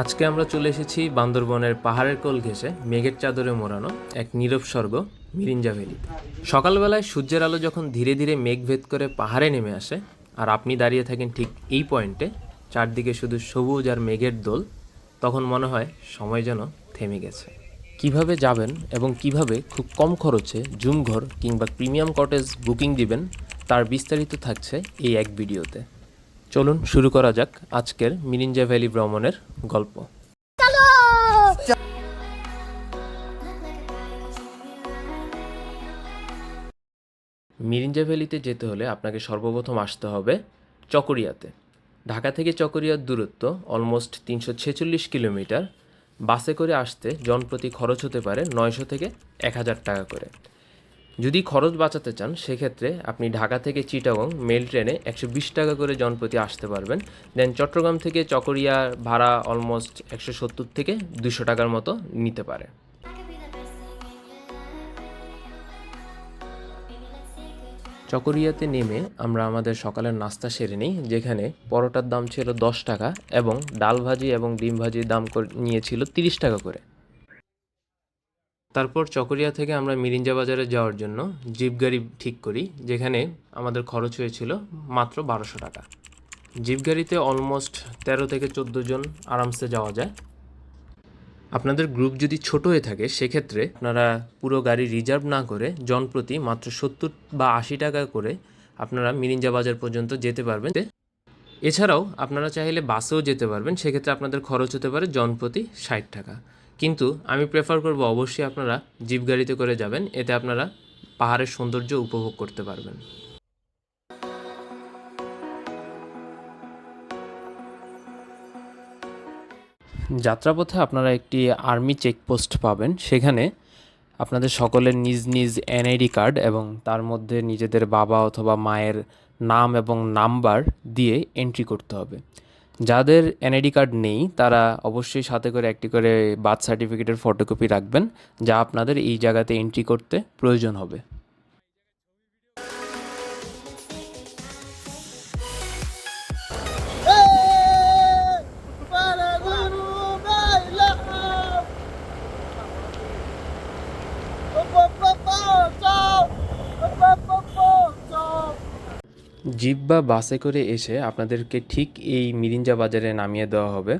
আজকে আমরা চলে এসেছি বান্দরবনের পাহাড়ের কোল ঘেঁষে মেঘের চাদরে মোড়ানো এক নীরব স্বর্গ, মিরিঞ্জা ভ্যালিতে। সকালবেলায় সূর্যের আলো যখন ধীরে ধীরে মেঘ ভেদ করে পাহাড়ে নেমে আসে, আর আপনি দাঁড়িয়ে থাকেন ঠিক এই পয়েন্টে, চারদিকে শুধু সবুজ আর মেঘের দোল, তখন মনে হয় সময় যেন থেমে গেছে। কীভাবে যাবেন এবং কীভাবে খুব কম খরচে জুম ঘর কিংবা প্রিমিয়াম কটেজ বুকিং দিবেন, তার বিস্তারিত থাকছে এই এক ভিডিওতে। চলুন শুরু করা যাক আজকের মিরিঞ্জা ভ্যালি ভ্রমণের গল্প। মিরিঞ্জা ভ্যালিতে যেতে হলে আপনাকে সর্বপ্রথম আসতে হবে চকরিয়াতে। ঢাকা থেকে চকরিয়ার দূরত্ব অলমোস্ট তিনশো ছেচল্লিশ কিলোমিটার। বাসে করে আসতে জনপ্রতি খরচ হতে পারে নয়শো থেকে এক হাজার টাকা করে। যদি খরচ বাঁচাতে চান, সেক্ষেত্রে আপনি ঢাকা থেকে চিটাগং মেল ট্রেনে একশো বিশ টাকা করে জনপ্রতি আসতে পারবেন। দেন চট্টগ্রাম থেকে চকরিয়া ভাড়া অলমোস্ট একশো সত্তর থেকে দুশো টাকার মতো নিতে পারে। চকরিয়াতে নেমে আমরা আমাদের সকালের নাস্তা সেরে নিই, যেখানে পরোটার দাম ছিল দশ টাকা এবং ডাল ভাজি এবং ডিম ভাজির দাম নিয়েছিল তিরিশ টাকা করে। তারপর চকরিয়া থেকে আমরা মিরিঞ্জা বাজারে যাওয়ার জন্য জিপ গাড়ি ঠিক করি, যেখানে আমাদের খরচ হয়েছিল মাত্র বারোশো টাকা। জিপ গাড়িতে অলমোস্ট তেরো থেকে চোদ্দ জন আরামসে যাওয়া যায়। আপনাদের গ্রুপ যদি ছোট হয়ে থাকে, সেক্ষেত্রে আপনারা পুরো গাড়ি রিজার্ভ না করে জনপ্রতি মাত্র সত্তর বা আশি টাকা করে আপনারা মিরিঞ্জা বাজার পর্যন্ত যেতে পারবেন। এছাড়াও আপনারা চাইলে বাসেও যেতে পারবেন, সেক্ষেত্রে আপনাদের খরচ হতে পারে জনপ্রতি ষাট টাকা। কিন্তু আমি প্রেফার করব অবশ্যই আপনারা জিপ গাড়িতে করে যাবেন, এতে আপনারা পাহাড়ের সৌন্দর্য উপভোগ করতে পারবেন। যাত্রাপথে আপনারা একটি আর্মি চেকপোস্ট পাবেন, সেখানে আপনাদের সকলের নিজ নিজ এনআইডি কার্ড এবং তার মধ্যে নিজেদের বাবা অথবা মায়ের নাম এবং নাম্বার দিয়ে এন্ট্রি করতে হবে। যাদের এনআইডি কার্ড নেই, তারা অবশ্যই সাথে করে একটি করে বার্থ সার্টিফিকেটের ফটোকপি রাখবেন, যা আপনাদের এই জায়গাতে এন্ট্রি করতে প্রয়োজন হবে। জিপ বা বাসে করে এসে আপনাদেরকে ঠিক এই মিরিঞ্জা বাজারে নামিয়ে দেওয়া হবে।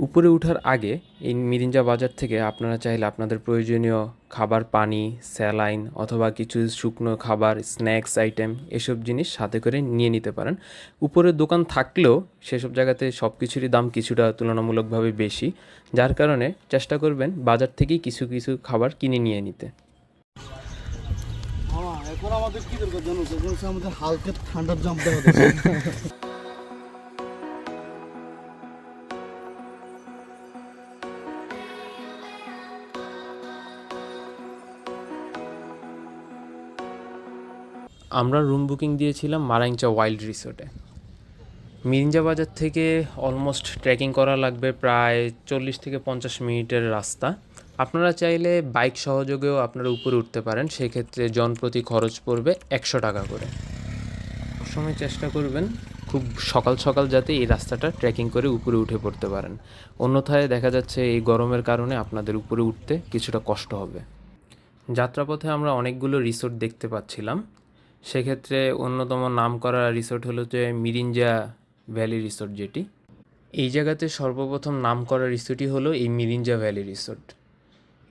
উপরে ওঠার আগে এই মিরিঞ্জা বাজার থেকে আপনারা চাইলে আপনাদের প্রয়োজনীয় খাবার, পানি, স্যালাইন অথবা কিছু শুকনো খাবার, স্ন্যাক্স, আইটেম এসব জিনিস সাথে করে নিয়ে নিতে পারেন। উপরে দোকান থাকলেও সেসব জায়গাতে সব কিছুরই দাম কিছুটা তুলনামূলকভাবে বেশি। যার কারণে চেষ্টা করবেন বাজার থেকেই কিছু কিছু খাবার কিনে নিয়ে নিতে। এখন আমাদের কি দরকার জানো আমাদের হালকা ঠান্ডার জাম্প দেওয়া আমরা রুম বুকিং দিয়েছিলাম মারাংচা ওয়াইল্ড রিসোর্টে মিরিঞ্জা বাজার থেকে অলমোস্ট ট্রেকিং করা লাগবে প্রায় চল্লিশ থেকে পঞ্চাশ মিনিটের রাস্তা। আপনারা চাইলে বাইক সহযোগেও আপনারা উপরে উঠতে পারেন, সেক্ষেত্রে জনপ্রতি খরচ পড়বে একশো টাকা করে। সবসময় চেষ্টা করবেন খুব সকাল সকাল যাতে এই রাস্তাটা ট্রেকিং করে উপরে উঠে পড়তে পারেন। অন্যথায় দেখা যাচ্ছে এই গরমের কারণে আপনাদের উপরে উঠতে কিছুটা কষ্ট হবে। যাত্রাপথে আমরা অনেকগুলো রিসোর্ট দেখতে পাচ্ছিলাম। সেক্ষেত্রে অন্যতম নাম করা রিসোর্ট হলো যে মিরিঞ্জা ভ্যালি রিসোর্ট যেটি। এই জায়গাতে সর্বপ্রথম নাম করা রিসোর্টই হলো এই মিরিঞ্জা ভ্যালি রিসোর্ট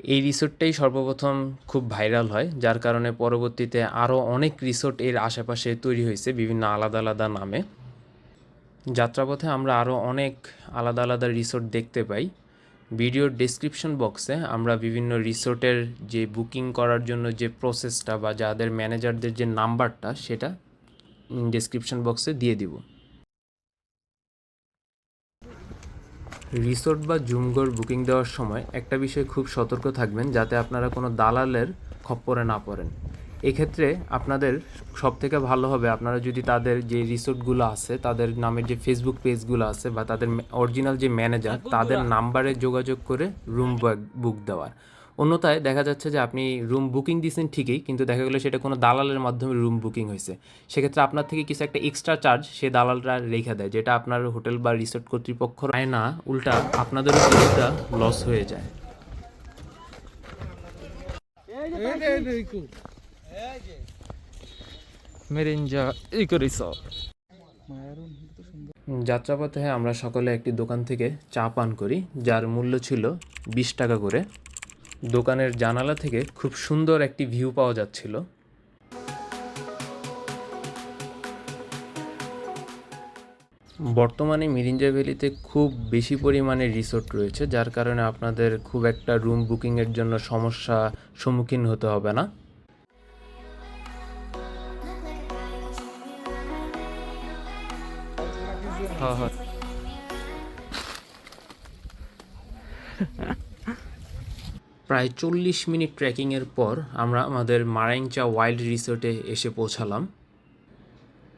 এই রিসোর্টটাই সর্বপ্রথম খুব ভাইরাল হয়, যার কারণে পরবর্তীতে আরও অনেক রিসোর্ট এর আশেপাশে তৈরি হয়েছে বিভিন্ন আলাদা আলাদা নামে। যাত্রাপথে আমরা আরও অনেক আলাদা আলাদা রিসোর্ট দেখতে পাই। ভিডিওর ডেসক্রিপশন বক্সে আমরা বিভিন্ন রিসোর্টের যে বুকিং করার জন্য যে প্রসেসটা বা যাদের ম্যানেজারদের যে নাম্বারটা সেটা ডেসক্রিপশন বক্সে দিয়ে দিব। রিসোর্ট বা জুমঘর বুকিং দেওয়ার সময় একটা বিষয়ে খুব সতর্ক থাকবেন যাতে আপনারা কোনো দালালের খপ্পরে না পড়েন। এক্ষেত্রে আপনাদের সব থেকে ভালো হবে আপনারা যদি তাদের যে রিসোর্টগুলো আছে তাদের নামের যে ফেসবুক পেজগুলো আছে বা তাদের অরিজিনাল যে ম্যানেজার তাদের নাম্বারে যোগাযোগ করে রুম বুক দেওয়ার। অন্যথায় দেখা যাচ্ছে যে আপনি রুম বুকিং দিয়েছেন ঠিকই কিন্তু দেখা গেলো সেটা কোনো দালালের মাধ্যমে রুম বুকিং হয়েছে। সেক্ষেত্রে আপনার থেকে কিছু একটা এক্সট্রা চার্জ সে দালালরা রেখে দেয় যেটা আপনার হোটেল বা রিসোর্ট কর্তৃপক্ষ আয় না উল্টা আপনাদেরও কিছুটা লস হয়ে যায়। Merinja eco resort. যাত্রাপথে আমরা সকলে একটি দোকান থেকে চা পান করি যার মূল্য ছিল বিশ টাকা করে। দোকানের জানালা থেকে খুব সুন্দর একটি ভিউ পাওয়া যাচ্ছিল। বর্তমানে মিরিঞ্জা ভ্যালিতে খুব বেশি পরিমাণে রিসোর্ট রয়েছে যার কারণে আপনাদের খুব একটা রুম বুকিংয়ের জন্য সমস্যা সম্মুখীন হতে হবে না। হ্যাঁ হ্যাঁ। প্রায় চল্লিশ মিনিট ট্রেকিংয়ের পর আমরা আমাদের মারাইংচা ওয়াইল্ড রিসোর্টে এসে পৌঁছালাম।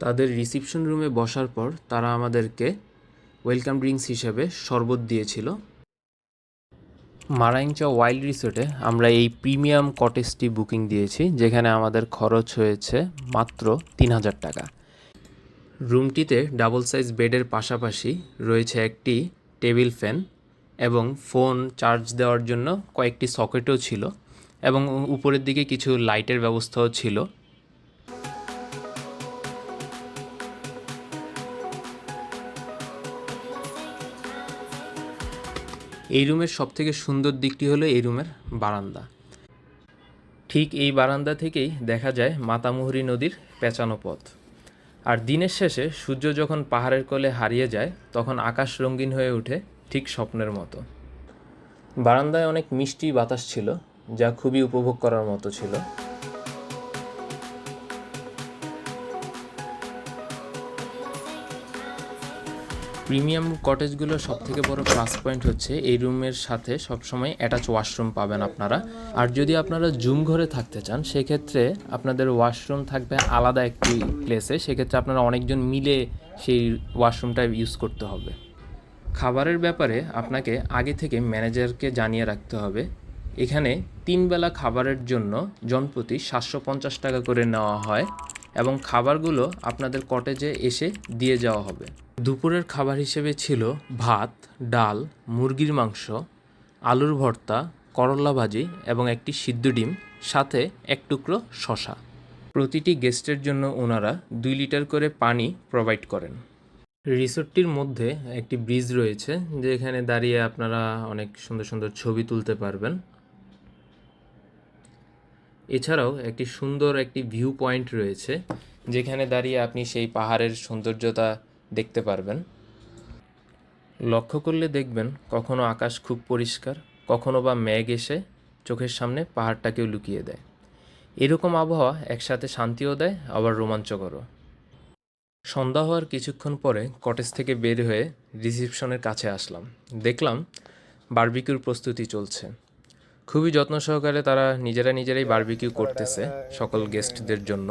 তাদের রিসিপশন রুমে বসার পর তারা আমাদেরকে ওয়েলকাম ড্রিঙ্কস হিসেবে শরবত দিয়েছিল। মারাইংচা ওয়াইল্ড রিসোর্টে আমরা এই প্রিমিয়াম কটেজটি বুকিং দিয়েছি, যেখানে আমাদের খরচ হয়েছে মাত্র তিন হাজার টাকা। রুমটিতে ডাবল সাইজ বেডের পাশাপাশি রয়েছে একটি টেবিল ফ্যান এবং ফোন চার্জ দেওয়ার জন্য কয়েকটি সকেটও ছিল এবং উপরের দিকে কিছু লাইটের ব্যবস্থাও ছিল। এই রুমের সবথেকে সুন্দর দিকটি হলো এই রুমের বারান্দা। ঠিক এই বারান্দা থেকেই দেখা যায় মাতামুহুরী নদীর পেঁচানো পথ। আর দিনের শেষে সূর্য যখন পাহাড়ের কোলে হারিয়ে যায়, তখন আকাশ রঙিন হয়ে ওঠে ঠিক স্বপ্নের মতো। বারান্দায় অনেক মিষ্টি বাতাস ছিল, যা খুবই উপভোগ করার মতো ছিল। প্রিমিয়াম কটেজগুলোর সব থেকে বড় প্লাস পয়েন্ট হচ্ছে, এই রুমের সাথে সবসময় অ্যাটাচ ওয়াশরুম পাবেন আপনারা। আর যদি আপনারা জুম ঘরে থাকতে চান, সেক্ষেত্রে আপনাদের ওয়াশরুম থাকবে আলাদা একটি প্লেসে সেক্ষেত্রে আপনারা অনেকজন মিলে সেই ওয়াশরুমটা ইউজ করতে হবে। খাবারের ব্যাপারে আপনাকে আগে থেকে ম্যানেজারকে জানিয়ে রাখতে হবে। এখানে তিন বেলা খাবারের জন্য জনপ্রতি সাতশো পঞ্চাশ টাকা করে নেওয়া হয় এবং খাবারগুলো আপনাদের কটেজে এসে দিয়ে যাওয়া হবে। দুপুরের খাবার হিসেবে ছিল ভাত, ডাল, মুরগির মাংস, আলুর ভর্তা, করলা ভাজি এবং একটি সিদ্ধ ডিম, সাথে এক টুকরো শশা প্রতিটি গেস্টের জন্য ওনারা দুই লিটার করে পানি প্রোভাইড করেন। রিসোর্টটির মধ্যে একটি ব্রিজ রয়েছে, যেখানে দাঁড়িয়ে আপনারা অনেক সুন্দর সুন্দর ছবি তুলতে পারবেন। এছাড়াও একটি সুন্দর একটি ভিউ পয়েন্ট রয়েছে, যেখানে দাঁড়িয়ে আপনি সেই পাহাড়ের সৌন্দর্যতা দেখতে পারবেন। লক্ষ্য করলে দেখবেন কখনো আকাশ খুব পরিষ্কার, কখনো বা মেঘ এসে চোখের সামনে পাহাড়টাকেও লুকিয়ে দেয়। এরকম আবহাওয়া একসাথে শান্তিও দেয়, আবার রোমাঞ্চকরও। সন্ধ্যা হওয়ার কিছুক্ষণ পরে কটেজ থেকে বের হয়ে রিসিপশনের কাছে আসলাম। দেখলাম বারবিকিউর প্রস্তুতি চলছে। খুবই যত্ন সহকারে তারা নিজেরা নিজেরাই বারবিকিউ করতেছে সকল গেস্টদের জন্য।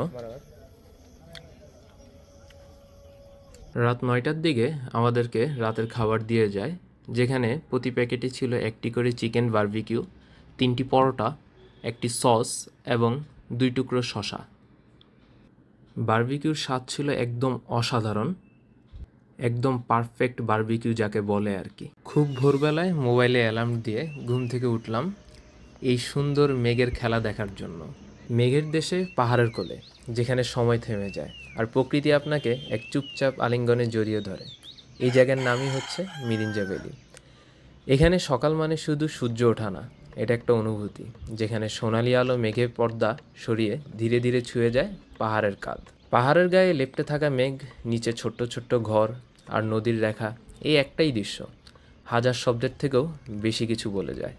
রাত নয়টার দিকে আমাদেরকে রাতের খাবার দিয়ে যায়, যেখানে প্রতি প্যাকেটে ছিল একটি করে চিকেন বার্বিকিউ তিনটি পরোটা, একটি সস এবং দুই টুকরো শশা বারবিকিউর স্বাদ ছিল একদম অসাধারণ, একদম পারফেক্ট বারবিকিউ যাকে বলে আর কি। খুব ভোরবেলায় মোবাইলে অ্যালার্ম দিয়ে ঘুম থেকে উঠলাম এই সুন্দর মেঘের খেলা দেখার জন্য। মেঘের দেশে পাহাড়ের কোলে, যেখানে সময় থেমে যায়, আর প্রকৃতি আপনাকে এক চুপচাপ আলিঙ্গনে জড়িয়ে ধরে। এই জায়গার নামই হচ্ছে মিরিঞ্জা ভ্যালি। এখানে সকাল মানে শুধু সূর্য ওঠা না এটা একটা অনুভূতি, যেখানে সোনালি আলো মেঘের পর্দা সরিয়ে ধীরে ধীরে ছুঁয়ে যায় পাহাড়ের কাঁধ। পাহাড়ের গায়ে লেপ্টে থাকা মেঘ, নিচে ছোট্ট ছোট্ট ঘর আর নদীর রেখা, এই একটাই দৃশ্য। হাজার শব্দের থেকেও বেশি কিছু বলে যায়।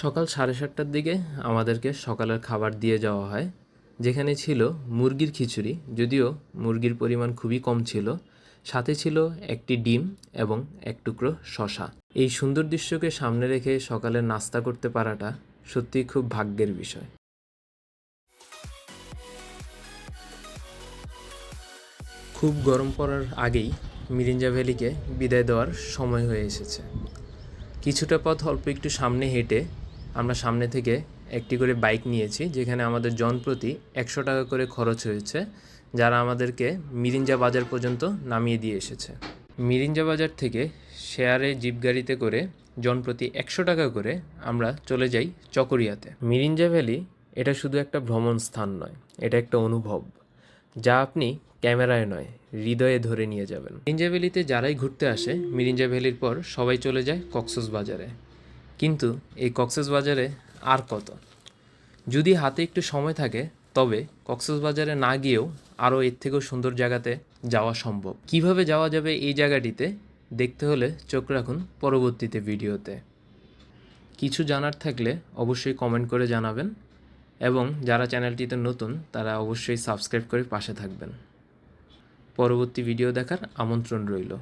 সকাল সাড়ে সাতটার দিকে আমাদেরকে সকালের খাবার দিয়ে যাওয়া হয়, যেখানে ছিল মুরগির খিচুড়ি, যদিও মুরগির পরিমাণ খুবই কম ছিল। সাথে ছিল একটি ডিম এবং এক টুকরো শশা এই সুন্দর দৃশ্যকে সামনে রেখে সকালে নাস্তা করতে পারাটা সত্যিই খুব ভাগ্যের বিষয়। খুব গরম পড়ার আগেই মিরিঞ্জা ভ্যালিকে বিদায় দেওয়ার সময় হয়ে এসেছে। কিছুটা পথ অল্প একটু সামনে হেঁটে আমরা সামনে থেকে একটি করে বাইক নিয়েছি, যেখানে আমাদের জনপ্রতি একশো টাকা করে খরচ হয়েছে। যারা আমাদেরকে মিরিঞ্জা বাজার পর্যন্ত নামিয়ে দিয়ে এসেছে। মিরিঞ্জা বাজার থেকে শেয়ারে জিপ গাড়িতে করে জনপ্রতি একশো টাকা করে আমরা চলে যাই চকরিয়াতে। মিরিঞ্জা ভ্যালি এটা শুধু একটা ভ্রমণ স্থান নয়, এটা একটা অনুভব, যা আপনি ক্যামেরায় নয়, হৃদয়ে ধরে নিয়ে যাবেন। মিরিঞ্জা ভ্যালিতে যারাই ঘুরতে আসে, মিরিঞ্জা ভ্যালির পর সবাই চলে যায় কক্সস বাজারে। কিন্তু এই কক্সস বাজারে আর কত? যদি হাতে একটু সময় থাকে, তবে কক্সবাজারে না গিয়েও আরও এর থেকেও সুন্দর জায়গাতে যাওয়া সম্ভব। কীভাবে যাওয়া যাবে এই জায়গাটিতে দেখতে হলে চোখ রাখুন পরবর্তীতে ভিডিওতে। কিছু জানার থাকলে অবশ্যই কমেন্ট করে জানাবেন এবং যারা চ্যানেলটিতে নতুন, তারা অবশ্যই সাবস্ক্রাইব করে পাশে থাকবেন। পরবর্তী ভিডিও দেখার আমন্ত্রণ রইল।